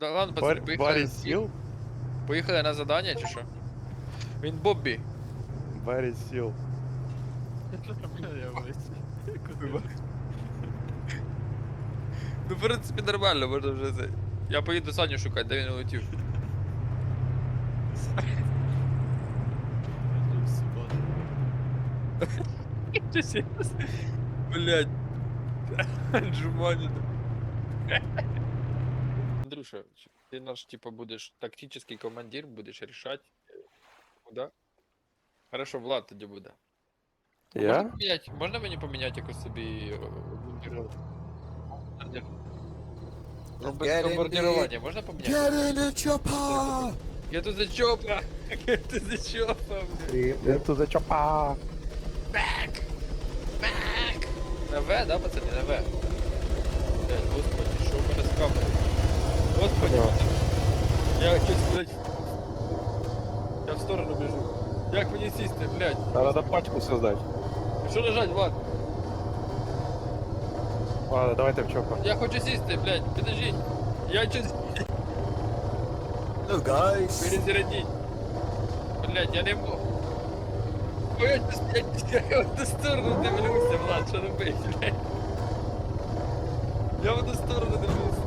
Да ладно, пацани, Бар- поїхали. Барі сіл? Поїхали на задання чи що? Він Боббі. Барі сіл. Ну, в принципі, нормально, можна вже це. Я поїду Саню шукати, де він серйозно? Блядь. Джумані. Чи- ти наш, типа, будеш тактический командир, будеш решать. Куда? Хорошо, Влад тоді буде. Можна, Я? поміняти, можна мені поміняти якось собі е, бомбардир- бомбардир- Бомбар- Get in Бомбардирування можна поміняти? Get in the chopper! Я тут за чопа! Я тут за чопа, блядь! Я. На В, да, пацани, на В? Блядь, господи, що в мене з камерою? Господи, Да. я щось, блядь, я в сторону біжу. Як мені сісти, блядь? А надо пачку создать. Що нажать, Влад? Ладно, давайте в чопа. Я хочу сісти, блядь, підождіть. Я щось Hello guys! перезарядіть. Блядь, я не можу. Ой, я, я, я, я в ту сторону дивлюся, Влад, що робити, блядь? Я в ту сторону дивлюся.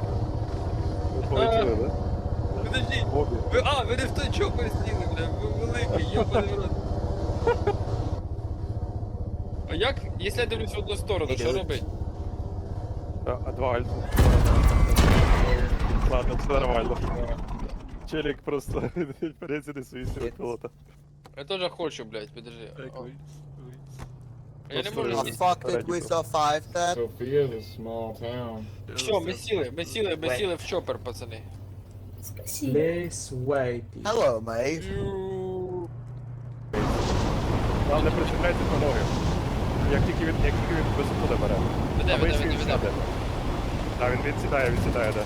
Ви полетіли, да? Подождіть. Бобі. Ви, а, ви не в той чопер сіли, бля, ви великий, йобаний в. А як, якщо я дивлюсь в одну сторону, що робить? А, а два альфа. Ладно, все нормально. Челик просто переціни свої сили пілота. Я теж хочу, блядь, подожди. О. Я не можу сісти. fucked with a five tap. Sophia is a small town. Все, ми сіли, ми сіли, ми сіли в чопер, пацани. Please wait. Hello, mate. Нам не причіпляйте до ноги. Як тільки він, як тільки він висоту бере. Веде, веде, веде, веде. Так, він відсідає, відсідає, да.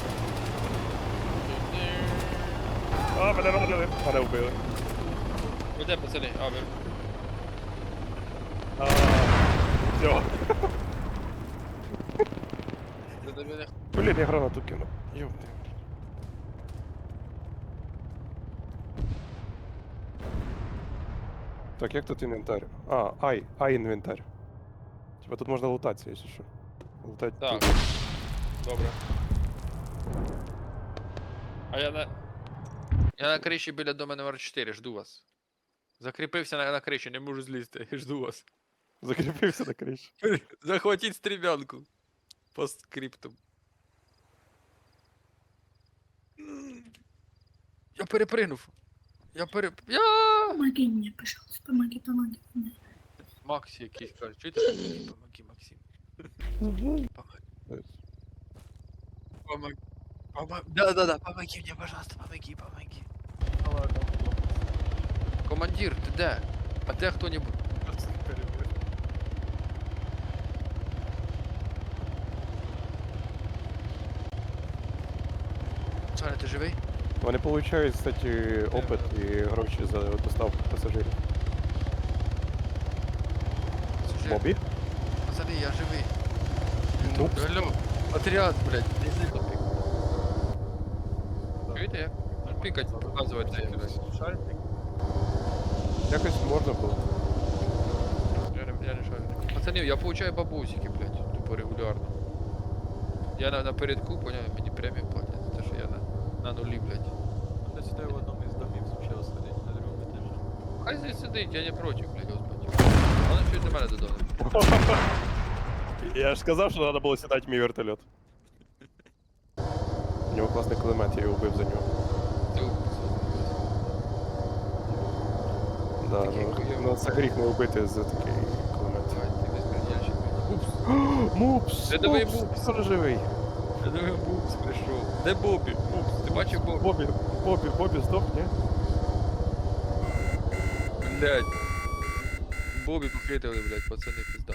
А, мене вбили. Мене вбили. Веде, пацани, а, ви. А, Все. Блін, я гранату кинув. Йопти. Так, як тут інвентар? А, ай, ай інвентар. Типа тут можна лутатися, якщо що. Лутать Так. тут. Добре. А я на. Я на криші біля дома номер 4, жду вас. Закріпився на, на криші, не можу злізти, жду вас. Закріпився на криші. Захватіть стрімянку. По скриптам. Я перепригнув. Я пере... Я! Помоги мне, пожалуйста, помоги, помоги мне. Макс якийсь каже, чуєте? Помоги, Максим. Помоги. Помоги. Помоги. Да, да, да, помоги мне, пожалуйста, помоги, помоги. Командир, ты де? А де хто-нибудь? Саня, ти живий? Вони получають, кстати, опит і гроші за доставку пасажирів. Слушай, Бобі? Пацани, я живий. Ну, Алло, отряд, блядь, нельзя тупик. Чуєте, як? Пікать показувати, блядь. якось можна було. Я не, я не шарю. Пацани, я получаю бабусики, блядь, тупо регулярно. Я на, напередку, поняв, мені премію платять я на, на нулі, блядь. Я сюди в одному із домів звучало сидить на другому етажі. Хай здесь сидить, я не проти, блядь, господи. Вони чуть до мене додали. Я ж сказав, що треба було сідати в мій вертольот. У нього класний кулемет, я його вбив за нього. Ти Да, Такий ну, хуйовий. ну це гріх не вбити за такий кулемет. Давай, ти безпредельщик, блядь. Упс. Мупс! Рядовий Мупс, Мупс. Живий? Я думаю, Бубс прийшов. Де Бобі? Бубс, ти бачив Бобі? Бобі, Бобі, Бобі здох, ні? Блядь. Бобі покритили, блять, пацани, пізда.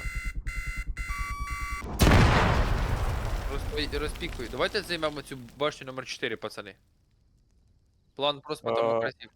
Розпікуй. Давайте займемо цю башню номер 4, пацани. План просто А. потому красив.